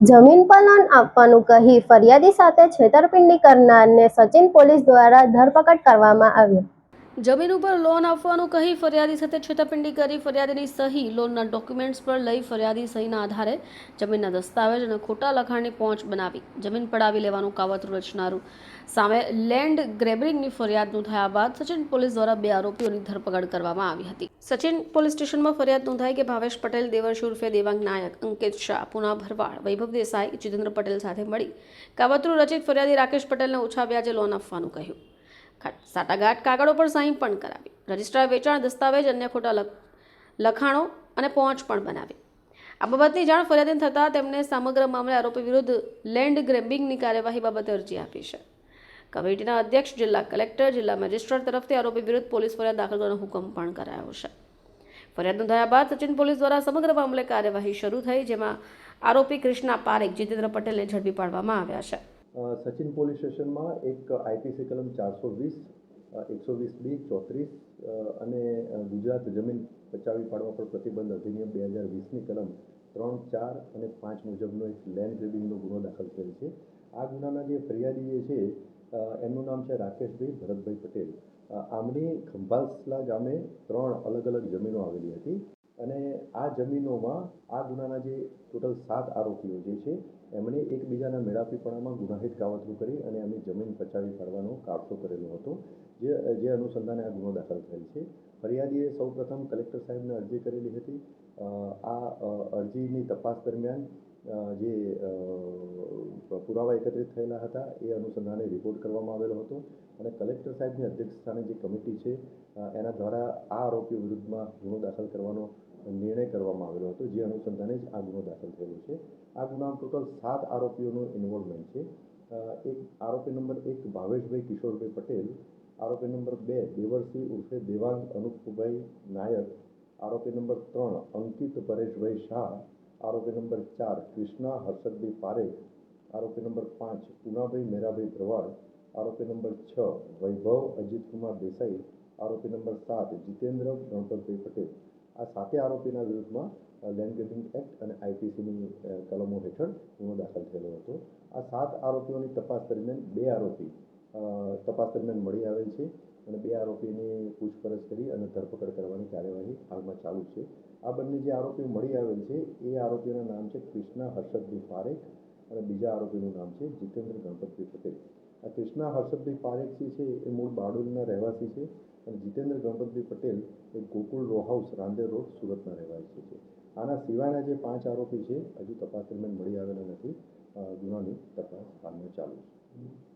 જમીન પર લોન આપવાનું કહી ફરિયાદી સાથે છેતરપિંડી કરનારને સચિન પોલીસ દ્વારા ધરપકડ કરવામાં આવ્યો. જમીન ઉપર લોન આપવાનું કહી ફરિયાદી સાથે છેતરપિંડી કરી ફરિયાદીની સહી. લોનના ડોક્યુમેન્ટ્સ પર લઈ ફરિયાદી સહીના આધારે જમીનના દસ્તાવેજ અને ખોટા લખાણની પહોંચ બનાવી. જમીન પડાવી લેવાનું કાવતરું રચનારું. સામે લેન્ડ ગ્રેબરિંગની ફરિયાદ નોંધાયા બાદ સચિન પોલીસ દ્વારા બે આરોપીઓની ધરપકડ કરવામાં આવી હતી. સચિન પોલીસ સ્ટેશનમાં ફરિયાદ નોંધાઈ કે ભાવેશ પટેલ દેવર્ષ ઉર્ફે દેવાંગ નાયક, અંકિત શાહ, પુના ભરવાડ, વૈભવ દેસાઈ, જીતેન્દ્ર પટેલ સાથે મળી. કાવતરું રચિત ફરિયાદી રાકેશ પટેલને ઓછા વ્યાજે લોન આપવાનું કહ્યું. સાટાગાંઠ કાગળો પર સાઈન પણ કરાવી. રજિસ્ટ્રાર વેચાણ દસ્તાવેજ અન્ય ખોટા લખ- લખાણો અને પહોંચ પણ બનાવી. આ બાબતની જાણ ફરિયાદીને થતાં તેમણે સમગ્ર મામલે આરોપી વિરુદ્ધ લેન્ડ ગ્રેબિંગની કાર્યવાહી બાબતે અરજી આપી છે. કમિટીના અધ્યક્ષ, જિલ્લા કલેક્ટર, જિલ્લા મેજિસ્ટ્રેટ તરફથી આરોપી વિરુદ્ધ પોલીસ ફરિયાદ દાખલ કરવાનો હુકમ પણ કરાયો છે. ફરિયાદ નોંધાયા બાદ સચિન પોલીસ દ્વારા સમગ્ર મામલે કાર્યવાહી શરૂ થઈ, જેમાં આરોપી કૃષ્ણા પારેખ, જીતેન્દ્ર પટેલને ઝડપી પાડવામાં આવ્યા છે. સચિન પોલીસ સ્ટેશનમાં એક આઈપીસી કલમ ચારસો વીસ એકસો વીસ બી, ચોત્રીસ અને ગુજરાત જમીન બચાવી પાડવા પર પ્રતિબંધ અધિનિયમ બે હજાર વીસની કલમ ત્રણ, ચાર અને પાંચ મુજબનો એક લેન્ડ ગ્રેબિંગનો ગુનો દાખલ થયેલ છે. આ ગુનાના જે ફરિયાદી જે છે એમનું નામ છે રાકેશભાઈ ભરતભાઈ પટેલ. આમની ખંભાસલા ગામે ત્રણ અલગ અલગ જમીનો આવેલી હતી. અને આ જમીનોમાં આ ગુનાના જે ટોટલ સાત આરોપીઓ જે છે, એમણે એકબીજાના મેળાપીપણામાં ગુનાહિત કાવતરું કરી અને એમની જમીન પચાવી પાડવાનો કાવતો કરેલો હતો. જે જે અનુસંધાને આ ગુનો દાખલ થયેલ છે. ફરિયાદીએ સૌપ્રથમ કલેક્ટર સાહેબને અરજી કરેલી હતી. આ અરજીની તપાસ દરમિયાન જે પુરાવા એકત્રિત થયેલા હતા, એ અનુસંધાને રિપોર્ટ કરવામાં આવેલો હતો. અને કલેક્ટર સાહેબની અધ્યક્ષસ્થાને જે કમિટી છે એના દ્વારા આ આરોપીઓ વિરુદ્ધમાં ગુનો દાખલ કરવાનો નિર્ણય કરવામાં આવેલો હતો, જે અનુસંધાને જ આ ગુનો દાખલ થયેલો છે. આ ગુનામાં ટોટલ સાત આરોપીઓનું ઇન્વોલ્વમેન્ટ છે. એક આરોપી નંબર એક ભાવેશભાઈ કિશોરભાઈ પટેલ, આરોપી નંબર બે દેવરસિંહ ઉર્ફે દેવાંગ અનુપભાઈ નાયક, આરોપી નંબર ત્રણ અંકિત પરેશભાઈ શાહ, આરોપી નંબર ચાર કૃષ્ણા હર્ષદભાઈ પારેખ, આરોપી નંબર પાંચ પુનાભાઈ મેરાભાઈ ભરવાડ, આરોપી નંબર છ વૈભવ અજીતકુમાર દેસાઈ, આરોપી નંબર સાત જીતેન્દ્ર ગણપતભાઈ પટેલ. આ સાતે આરોપીના વિરુદ્ધમાં લેન્ડ ગ્રેબિંગ એક્ટ અને આઈપીસીની કલમો હેઠળ ગુનો દાખલ થયેલો હતો. આ સાત આરોપીઓની તપાસ દરમિયાન બે આરોપી તપાસ દરમિયાન મળી આવેલ છે અને બે આરોપીની પૂછપરછ કરી અને ધરપકડ કરવાની કાર્યવાહી હાલમાં ચાલુ છે. આ બંને જે આરોપીઓ મળી આવેલ છે, એ આરોપીઓના નામ છે કૃષ્ણા હર્ષદભાઈ પારેખ અને બીજા આરોપીનું નામ છે જીતેન્દ્ર ગણપતભાઈ પટેલ. આ કૃષ્ણા હર્ષદભાઈ પારેખસિંહ છે, એ મૂળ બારડોલીના રહેવાસી છે અને જીતેન્દ્ર ગણપતભાઈ પટેલ એ Gokul row house Rander road સુરતના રહેવાસી છે. આના સિવાયના જે પાંચ આરોપી છે, હજુ તપાસ દરમિયાન મળી આવેલા નથી. ગુનાની તપાસ હાલમાં ચાલુ છે.